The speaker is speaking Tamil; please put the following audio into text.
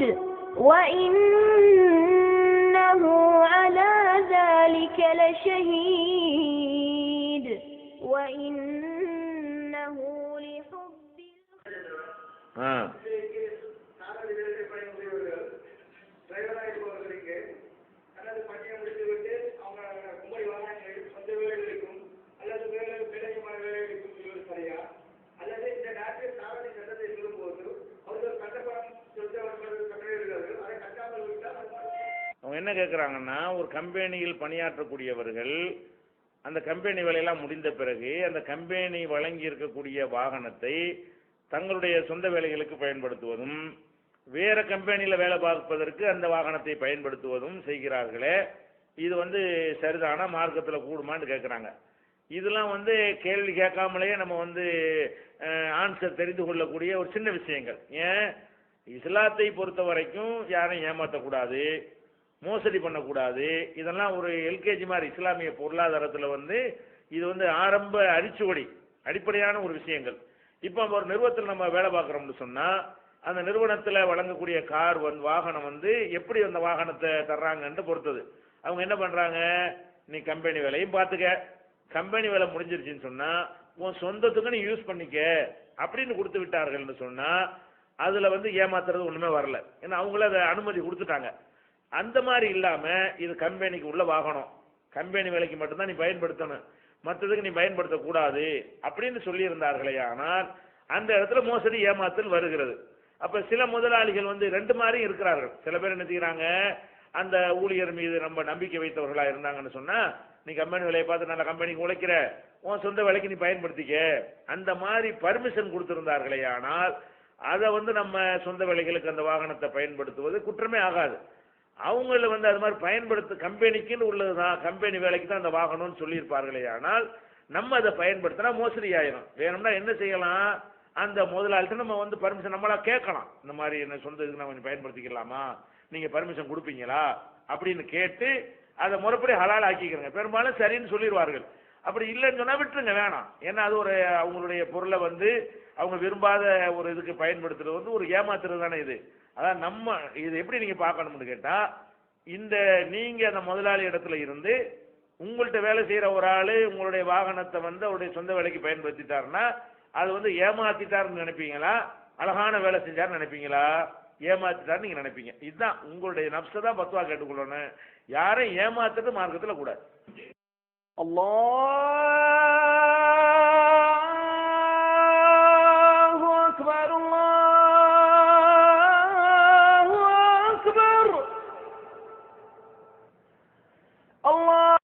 لكنود وإنه على ذلك لشهيد. وإنه لحب ஆ என்ன கேட்குறாங்கன்னா ஒரு கம்பெனியில் பணியாற்றக்கூடியவர்கள் அந்த கம்பெனி வேலையெல்லாம் முடிந்த பிறகு அந்த கம்பெனி வழங்கி இருக்கக்கூடிய வாகனத்தை தங்களுடைய சொந்த வேலைகளுக்கு பயன்படுத்துவதும் வேற கம்பெனியில் வேலை பார்ப்பதற்கு அந்த வாகனத்தை பயன்படுத்துவதும் செய்கிறார்களே இது வந்து சரிதான மார்க்கத்தில் கூடுமான்னு கேட்குறாங்க இதெல்லாம் வந்து கேள்வி கேட்காமலேயே நம்ம வந்து ஆன்சர் தெரிந்து கொள்ளக்கூடிய ஒரு சின்ன விஷயங்கள். ஏன்? இஸ்லாத்தை பொறுத்த வரைக்கும் யாரையும் ஏமாற்றக்கூடாது மோசடி பண்ணக்கூடாது. இதெல்லாம் ஒரு எல்கேஜி மாதிரி இஸ்லாமிய பொருளாதாரத்தில் வந்து இது வந்து ஆரம்ப அரிச்சுவடி அடிப்படையான ஒரு விஷயங்கள். இப்போ ஒரு நிறுவனத்தில் நம்ம வேலை பார்க்குறோம்னு சொன்னால் அந்த நிறுவனத்தில் வழங்கக்கூடிய கார் வந்து வாகனம் வந்து எப்படி அந்த வாகனத்தை தர்றாங்கன்ட்டு பொறுத்தது. அவங்க என்ன பண்ணுறாங்க நீ கம்பெனி வேலையும் பார்த்துக்க கம்பெனி வேலை முடிஞ்சிருச்சுன்னு சொன்னால் உன் சொந்தத்துக்கு நீ யூஸ் பண்ணிக்க அப்படின்னு கொடுத்து விட்டார்கள்னு சொன்னால் அதில் வந்து ஏமாத்துறது ஒன்றுமே வரல. ஏன்னா அவங்கள அதை அனுமதி கொடுத்துட்டாங்க. அந்த மாதிரி இல்லாமல் இது கம்பெனிக்கு உள்ள வாகனம். கம்பெனி வேலைக்கு மட்டும்தான் நீ பயன்படுத்தணும். மற்றதுக்கு நீ பயன்படுத்தக்கூடாது அப்படின்னு சொல்லியிருந்தார்களே ஆனால் அந்த இடத்துல மோசடி ஏமாத்தல் வருகிறது. அப்போ சில முதலாளிகள் வந்து ரெண்டு மாதிரியும் இருக்கிறார்கள். சில பேர் என்ன செய்கிறாங்க அந்த ஊழியர் மீது நம்ம நம்பிக்கை வைத்தவர்களாக இருந்தாங்கன்னு சொன்னால் நீ கம்பெனி வேலையை பார்த்து நல்ல கம்பெனிக்கு உழைக்கிற. உன் சொந்த வேலைக்கு நீ பயன்படுத்திக்க. அந்த மாதிரி பர்மிஷன் கொடுத்துருந்தார்களே ஆனால் அதை வந்து நம்ம சொந்த வேலைகளுக்கு அந்த வாகனத்தை பயன்படுத்துவது குற்றமே ஆகாது. அவங்கள வந்து அது மாதிரி பயன்படுத்த கம்பெனிக்குன்னு உள்ளது தான் கம்பெனி வேலைக்கு தான் அந்த வாகனம்னு சொல்லியிருப்பார்களே ஆனால் நம்ம அதை பயன்படுத்தினா மோசடி ஆயிரும் வேணும்னா என்ன செய்யலாம்? அந்த முதலாளிட்ட நம்ம வந்து பர்மிஷன் நம்மளா கேட்கலாம். இந்த மாதிரி என்ன சொந்த இதுக்கு நம்ம பயன்படுத்திக்கலாமா? நீங்கள் பர்மிஷன் கொடுப்பீங்களா? அப்படின்னு கேட்டு அதை முறைப்படி ஹலால் ஆக்கிக்கிறங்க. பெரும்பாலும் சரின்னு சொல்லிடுவார்கள். அப்படி இல்லைன்னு சொன்னால் விட்டுருங்க வேணாம். ஏன்னா அது ஒரு அவங்களுடைய பொருளை வந்து அவங்க விரும்பாத ஒரு இதுக்கு பயன்படுத்துறது வந்து ஒரு ஏமாத்துறது தானே இது. அதான் நம்ம இது எப்படி நீங்கள் பார்க்கணும்னு கேட்டால் இந்த நீங்கள் அந்த முதலாளி இடத்துல இருந்து உங்கள்கிட்ட வேலை செய்கிற ஒரு ஆள் உங்களுடைய வாகனத்தை வந்து அவருடைய சொந்த வேலைக்கு பயன்படுத்திட்டாருன்னா அது வந்து ஏமாத்திட்டாருன்னு நினைப்பீங்களா? அழகான வேலை செஞ்சாருன்னு நினைப்பீங்களா? ஏமாத்திட்டாருன்னு நீங்கள் நினைப்பீங்க. இதுதான் உங்களுடைய நப்ஸை தான் பத்துவா கேட்டுக்கொள்ளணும். யாரையும் ஏமாத்துட்டு மார்க்கத்தில் கூடாது அல்லா